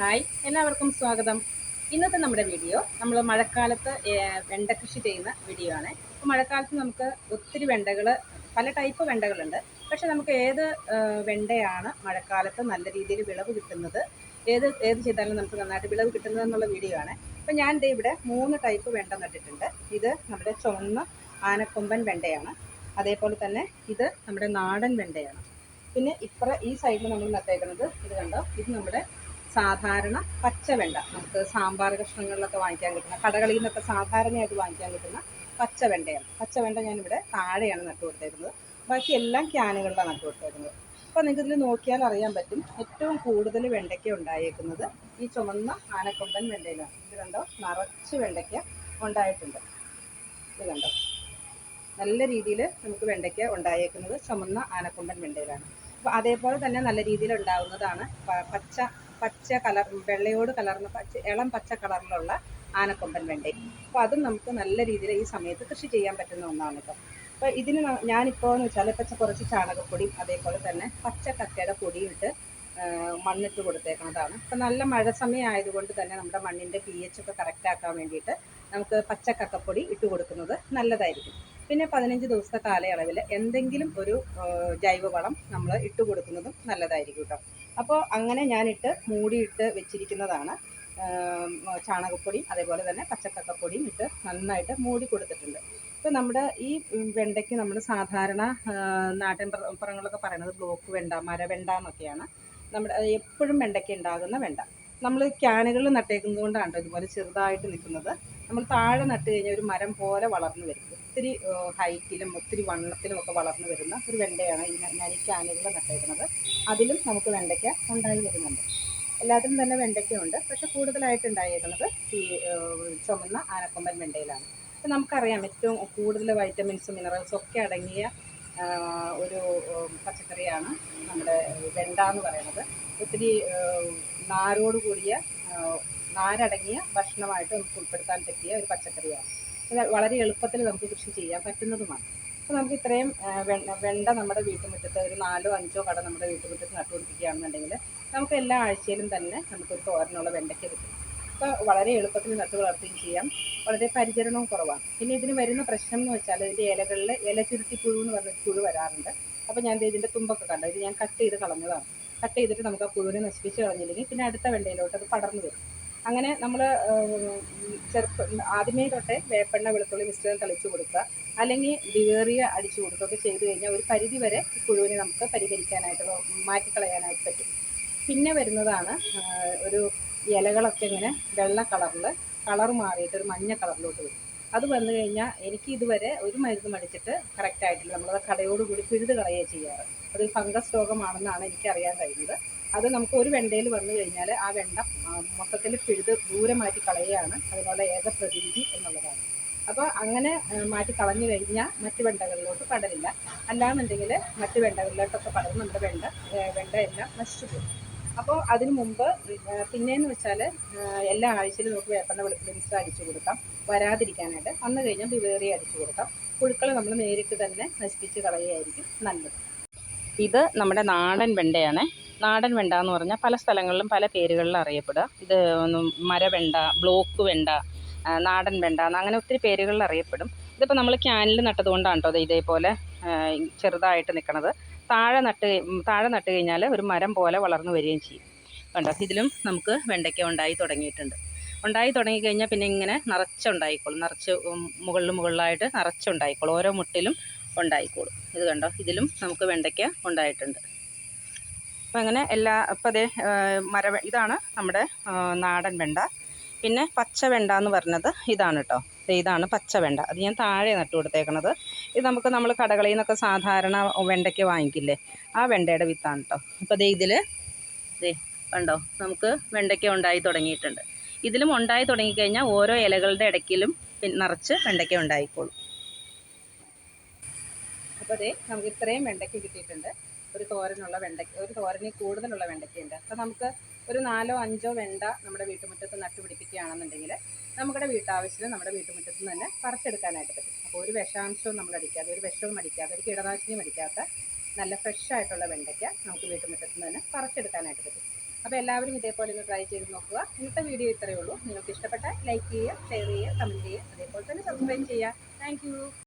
Hi എല്ലാവർക്കും സ്വാഗതം. ഇന്നത്തെ നമ്മുടെ വീഡിയോ നമ്മൾ മഴക്കാലത്ത് വെണ്ട കൃഷി ചെയ്യുന്ന വീഡിയോ ആണ്. അപ്പോൾ മഴക്കാലത്ത് നമുക്ക് ഒത്തിരി വെണ്ടകൾ പല ടൈപ്പ് വെണ്ടകളുണ്ട്. പക്ഷെ നമുക്ക് ഏത് വെണ്ടയാണ് മഴക്കാലത്ത് നല്ല രീതിയിൽ വിളവ് കിട്ടുന്നത്? ഏത് ഏത് ചെയ്താലും നമുക്ക് നന്നായിട്ട് വിളവ് കിട്ടുന്നത് എന്നുള്ള വീഡിയോ ആണ്. അപ്പോൾ ഞാൻ ദേ ഇവിടെ മൂന്ന് ടൈപ്പ് വെണ്ട നട്ടിട്ടുണ്ട്. ഇത് നമ്മുടെ ചുവന്ന ആനക്കൊമ്പൻ വെണ്ടയാണ്. അതേപോലെ തന്നെ ഇത് നമ്മുടെ നാടൻ വെണ്ടയാണ്. പിന്നെ ഇപ്പുറ ഈ സൈഡിൽ നമ്മൾ നട്ടേക്കുന്നത് ഇത് കണ്ടോ? ഇത് നമ്മുടെ സാധാരണ പച്ചവെണ്ട. നമുക്ക് സാമ്പാർ കഷ്ണങ്ങളിലൊക്കെ വാങ്ങിക്കാൻ കിട്ടുന്ന കടകളിൽ നിന്നൊക്കെ സാധാരണയായിട്ട് വാങ്ങിക്കാൻ കിട്ടുന്ന പച്ചവെണ്ടയാണ്. പച്ചവെണ്ട ഞാനിവിടെ താഴെയാണ് നട്ടു കൊടുത്തേക്കുന്നത് ബാക്കി എല്ലാം ക്യാനുകളിലാണ് നട്ടു കൊടുത്തേക്കുന്നത് അപ്പോൾ നിങ്ങൾക്ക് ഇതിൽ നോക്കിയാൽ അറിയാൻ പറ്റും ഏറ്റവും കൂടുതൽ വെണ്ടയ്ക്ക ഉണ്ടായേക്കുന്നത് ഈ ചുമന്ന ആനക്കൊമ്പൻ വെണ്ടയിലാണ്. ഇത് കണ്ടോ? നിറച്ച് വെണ്ടയ്ക്ക ഉണ്ടായിട്ടുണ്ട്. ഇത് കണ്ടോ? നല്ല രീതിയിൽ നമുക്ക് വെണ്ടയ്ക്ക ഉണ്ടായേക്കുന്നത് ചുമന്ന ആനക്കൊമ്പൻ വെണ്ടയിലാണ്. അപ്പോൾ അതേപോലെ തന്നെ നല്ല രീതിയിൽ ഉണ്ടാവുന്നതാണ് പച്ച പച്ച കളർ വെള്ളയോട് കലർന്ന പച്ച ഇളം പച്ച കളറിലുള്ള ആനക്കൊമ്പൻ വെണ്ടയും അപ്പോൾ അതും നമുക്ക് നല്ല രീതിയിൽ ഈ സമയത്ത് കൃഷി ചെയ്യാൻ പറ്റുന്ന ഒന്നാണ് കേട്ടോ അപ്പോൾ ഇതിന് ഞാനിപ്പോൾ എന്ന് വെച്ചാൽ പച്ച കുറച്ച് ചാണകപ്പൊടിയും അതേപോലെ തന്നെ പച്ച കക്കയുടെ പൊടിയും ഇട്ട് മണ്ണിട്ട് കൊടുത്തേക്കുന്നതാണ് ഇപ്പം നല്ല മഴ സമയം ആയതുകൊണ്ട് തന്നെ നമ്മുടെ മണ്ണിന്റെ പി എച്ച് ഒക്കെ കറക്റ്റ് ആക്കാൻ വേണ്ടിയിട്ട് നമുക്ക് പച്ച കക്കപ്പൊടി ഇട്ട് കൊടുക്കുന്നത് നല്ലതായിരിക്കും. പിന്നെ പതിനഞ്ച് ദിവസത്തെ കാലയളവിൽ എന്തെങ്കിലും ഒരു ജൈവവളം നമ്മൾ ഇട്ട് കൊടുക്കുന്നതും നല്ലതായിരിക്കും കേട്ടോ അപ്പോൾ അങ്ങനെ ഞാനിട്ട് മൂടിയിട്ട് വെച്ചിരിക്കുന്നതാണ്. ചാണകപ്പൊടി അതേപോലെ തന്നെ പച്ചക്കക്കപ്പൊടിയും ഇട്ട് നന്നായിട്ട് മൂടി കൊടുത്തിട്ടുണ്ട്. ഇപ്പോൾ നമ്മുടെ ഈ വെണ്ടയ്ക്ക് നമ്മൾ സാധാരണ നാട്ടിൻ പുറ- പുറങ്ങളൊക്കെ പറയുന്നത് ബ്ലോക്ക് വെണ്ട മരവെണ്ട എന്നൊക്കെയാണ്. നമ്മുടെ എപ്പോഴും വെണ്ടയ്ക്ക് ഉണ്ടാകുന്ന വെണ്ട. നമ്മൾ ക്യാനുകളിൽ നട്ടേക്കുന്നത് കൊണ്ടാണ് ഇതുപോലെ ചെറുതായിട്ട് നിൽക്കുന്നത്. നമ്മൾ താഴെ നട്ട് കഴിഞ്ഞാൽ ഒരു മരം പോലെ വളർന്നു വരും. ഒത്തിരി ഹൈറ്റിലും ഒത്തിരി വണ്ണത്തിലും ഒക്കെ വളർന്നു വരുന്ന ഒരു വെണ്ടയാണ് ഈ ഞാൻ ഈ ക്യാനുകളിൽ നട്ടേക്കുന്നത്. അതിലും നമുക്ക് വെണ്ടയ്ക്ക ഉണ്ടായി വരുന്നുണ്ട്. എല്ലാത്തിനും തന്നെ വെണ്ടയ്ക്കയുണ്ട്. പക്ഷെ കൂടുതലായിട്ട് ഉണ്ടായേക്കുന്നത് ഈ ചുമന്ന ആനക്കൊമ്പൻ വെണ്ടയിലാണ്. അപ്പം നമുക്കറിയാം ഏറ്റവും കൂടുതൽ വൈറ്റമിൻസും മിനറൽസും ഒക്കെ അടങ്ങിയ ഒരു പച്ചക്കറിയാണ് നമ്മുടെ വെണ്ട എന്ന് പറയുന്നത്. ഒത്തിരി നാരോട് കൂടിയ നാരടങ്ങിയ ഭക്ഷണമായിട്ട് നമുക്ക് ഉൾപ്പെടുത്താൻ പറ്റിയ ഒരു പച്ചക്കറിയാണ്. വളരെ എളുപ്പത്തിൽ നമുക്ക് കൃഷി ചെയ്യാൻ പറ്റുന്നതുമാണ്. അപ്പോൾ നമുക്ക് ഇത്രയും വെണ്ട നമ്മുടെ വീട്ടുമുറ്റത്ത് ഒരു നാലോ അഞ്ചോ കട നമ്മുടെ വീട്ടുമുറ്റത്ത് നട്ടുപിടിപ്പിക്കുകയാണെന്നുണ്ടെങ്കിൽ നമുക്ക് എല്ലാ ആഴ്ചയിലും തന്നെ നമുക്കൊരു തോരനുള്ള വെണ്ടയ്ക്ക് കിട്ടും. അപ്പോൾ വളരെ എളുപ്പത്തിൽ നട്ടു വളർത്തുകയും ചെയ്യാം. വളരെ പരിചരണവും കുറവാണ്. പിന്നെ ഇതിന് വരുന്ന പ്രശ്നം എന്ന് വെച്ചാൽ ഇതിന്റെ ഇലകളിൽ ഇല ചുരുട്ടി പുഴു എന്ന് പറഞ്ഞൊരു പുഴു വരാറുണ്ട്. അപ്പോൾ ഞാൻ ഇതിന്റെ തുമ്പൊക്കെ കണ്ടു. ഇത് ഞാൻ കട്ട് ചെയ്ത് കളഞ്ഞതാണ്. കട്ട് ചെയ്തിട്ട് നമുക്ക് ആ പുഴുവിനെ നശിപ്പിച്ച് കളഞ്ഞില്ലെങ്കിൽ പിന്നെ അടുത്ത വെണ്ടയിലോട്ട് അത് പടർന്നു വരും. അങ്ങനെ നമ്മൾ ചെറുപ്പ ആദ്യമേ തൊട്ടേ വേപ്പെണ്ണ വെളുത്തുള്ളി മിശ്രിതം തളിച്ചു കൊടുക്കുക. അല്ലെങ്കിൽ വിവേറിയ അടിച്ചു കൊടുക്കുകയൊക്കെ ചെയ്തു കഴിഞ്ഞാൽ ഒരു പരിധി വരെ പുഴുവിനെ നമുക്ക് പരിഹരിക്കാനായിട്ട് മാറ്റിക്കളയാനായിട്ട് പറ്റും. പിന്നെ വരുന്നതാണ് ഒരു ഇലകളൊക്കെ ഇങ്ങനെ വെള്ള കളറിൽ കളർ മാറിയിട്ട് ഒരു മഞ്ഞ കളറിലോട്ട് വരും. അത് വന്നു കഴിഞ്ഞാൽ എനിക്ക് ഇതുവരെ ഒരു മരുന്നും അടിച്ചിട്ട് കറക്റ്റ് ആയിട്ടില്ല. നമ്മളത് കടയോടുകൂടി പിഴുത് കളയുകയാണ് ചെയ്യാറ്. അത് ഫംഗസ് രോഗമാണെന്നാണ് എനിക്ക് അറിയാൻ കഴിഞ്ഞത്. അത് നമുക്ക് ഒരു വെണ്ടയിൽ വന്നു കഴിഞ്ഞാൽ ആ വെണ്ട മൊത്തത്തിൽ പിഴുത് ദൂരെ മാറ്റി കളയുകയാണ് അതിനുള്ള ഏക പ്രതിവിധി എന്നുള്ളതാണ്. അപ്പോൾ അങ്ങനെ മാറ്റി കളഞ്ഞു കഴിഞ്ഞാൽ മറ്റു വെണ്ടകളിലോട്ട് പടരില്ല. അല്ലാന്നുണ്ടെങ്കിൽ മറ്റു വെണ്ടകളിലോട്ടൊക്കെ പടർന്ന് നമ്മുടെ വെണ്ട വെണ്ട എല്ലാം നശിച്ചു പോകും. അപ്പോൾ അതിന് മുമ്പ് പിന്നെയെന്ന് വെച്ചാൽ എല്ലാ ആഴ്ചയിലും നമുക്ക് വേപ്പണ്ണ വെളുപ്പിൽ മിക്സ് അടിച്ചു കൊടുക്കാം. വരാതിരിക്കാനായിട്ട് വന്നു കഴിഞ്ഞാൽ ബിവേറി അടിച്ചു കൊടുക്കാം. പുഴുക്കളെ നമ്മൾ നേരിട്ട് തന്നെ നശിപ്പിച്ച് കളയുകയായിരിക്കും നല്ലത്. ഇത് നമ്മുടെ നാടൻ വെണ്ടയാണ്. നാടൻ വെണ്ട എന്ന് പറഞ്ഞാൽ പല സ്ഥലങ്ങളിലും പല പേരുകളിൽ അറിയപ്പെടുക. ഇത് മരവെണ്ട ബ്ലോക്ക് വെണ്ട നാടൻ വെണ്ട അങ്ങനെ ഒത്തിരി പേരുകളിൽ അറിയപ്പെടും. ഇതിപ്പോൾ നമ്മൾ ക്യാനിൽ നട്ടതുകൊണ്ടാണ് കേട്ടോ കേട്ടോ ഇതേപോലെ ചെറുതായിട്ട് നിൽക്കണത് താഴെ നട്ട് താഴെ നട്ട് കഴിഞ്ഞാൽ ഒരു മരം പോലെ വളർന്നു വരികയും ചെയ്യും. കണ്ടോ? ഇതിലും നമുക്ക് വെണ്ടയ്ക്ക ഉണ്ടായി തുടങ്ങിയിട്ടുണ്ട്. ഉണ്ടായി തുടങ്ങിക്കഴിഞ്ഞാൽ പിന്നെ ഇങ്ങനെ നിറച്ചുണ്ടായിക്കോളും. നിറച്ച് മുകളിൽ മുകളിലായിട്ട് നിറച്ചുണ്ടായിക്കോളും. ഓരോ മുട്ടിലും ഉണ്ടായിക്കോളും. ഇത് കണ്ടോ? ഇതിലും നമുക്ക് വെണ്ടയ്ക്ക ഉണ്ടായിട്ടുണ്ട്. അപ്പോൾ അങ്ങനെ എല്ലാ അപ്പോൾ അതേ മര ഇതാണ് നമ്മുടെ നാടൻ വെണ്ട. പിന്നെ പച്ച വെണ്ട എന്ന് പറഞ്ഞത് ഇതാണ് കേട്ടോ ഇതാണ് പച്ച വെണ്ട. അത് ഞാൻ താഴെ നട്ടു കൊടുത്തേക്കണത് ഇത് നമുക്ക് നമ്മൾ കടകളിൽ നിന്നൊക്കെ സാധാരണ വെണ്ടയ്ക്ക വാങ്ങിക്കില്ലേ? ആ വെണ്ടയുടെ വിത്താണ് കേട്ടോ അപ്പോൾ ദേ ഇതിൽ ദേ കണ്ടോ? നമുക്ക് വെണ്ടയ്ക്ക ഉണ്ടായി തുടങ്ങിയിട്ടുണ്ട്. ഇതിലും ഉണ്ടായി തുടങ്ങിക്കഴിഞ്ഞാൽ ഓരോ ഇലകളുടെ ഇടയ്ക്കിലും നിറച്ച് വെണ്ടയ്ക്ക ഉണ്ടായിക്കോളും. അപ്പോൾ അതെ നമുക്ക് ഇത്രയും വെണ്ടയ്ക്ക കിട്ടിയിട്ടുണ്ട്. ഒരു തോരനുള്ള വെണ്ടയ്ക്ക ഒരു തോരനിൽ കൂടുതലുള്ള വെണ്ടയ്ക്കയുണ്ട്. അപ്പോൾ നമുക്ക് ഒരു നാലോ അഞ്ചോ വെണ്ട നമ്മുടെ വീട്ടുമുറ്റത്ത് നട്ടുപിടിപ്പിക്കുകയാണെന്നുണ്ടെങ്കിൽ നമ്മുടെ വീട്ടാവശ്യത്തിന് നമ്മുടെ വീട്ടുമുറ്റത്ത് നിന്ന് തന്നെ പറിച്ചെടുക്കാനായിട്ട് പറ്റും. അപ്പോൾ ഒരു വിഷാംശവും നമ്മൾ അടിക്കാതെ ഒരു വിഷവും അടിക്കാതെ ഒരു കീടനാശിനിയും അടിക്കാത്ത നല്ല ഫ്രഷ് ആയിട്ടുള്ള വെണ്ടയ്ക്ക നമുക്ക് വീട്ടുമുറ്റത്ത് നിന്ന് പറിച്ചെടുക്കാനായിട്ട് പറ്റും. അപ്പോൾ എല്ലാവരും ഇതേപോലെ ഒന്ന് ട്രൈ ചെയ്ത് നോക്കുക. ഇന്നത്തെ വീഡിയോ ഇത്രയേ ഉള്ളൂ. നിങ്ങൾക്ക് ഇഷ്ടപ്പെട്ട ലൈക്ക് ചെയ്യുക ഷെയർ ചെയ്യുക കമന്റ് ചെയ്യുക. അതേപോലെ തന്നെ സബ്സ്ക്രൈബ് ചെയ്യുക. താങ്ക്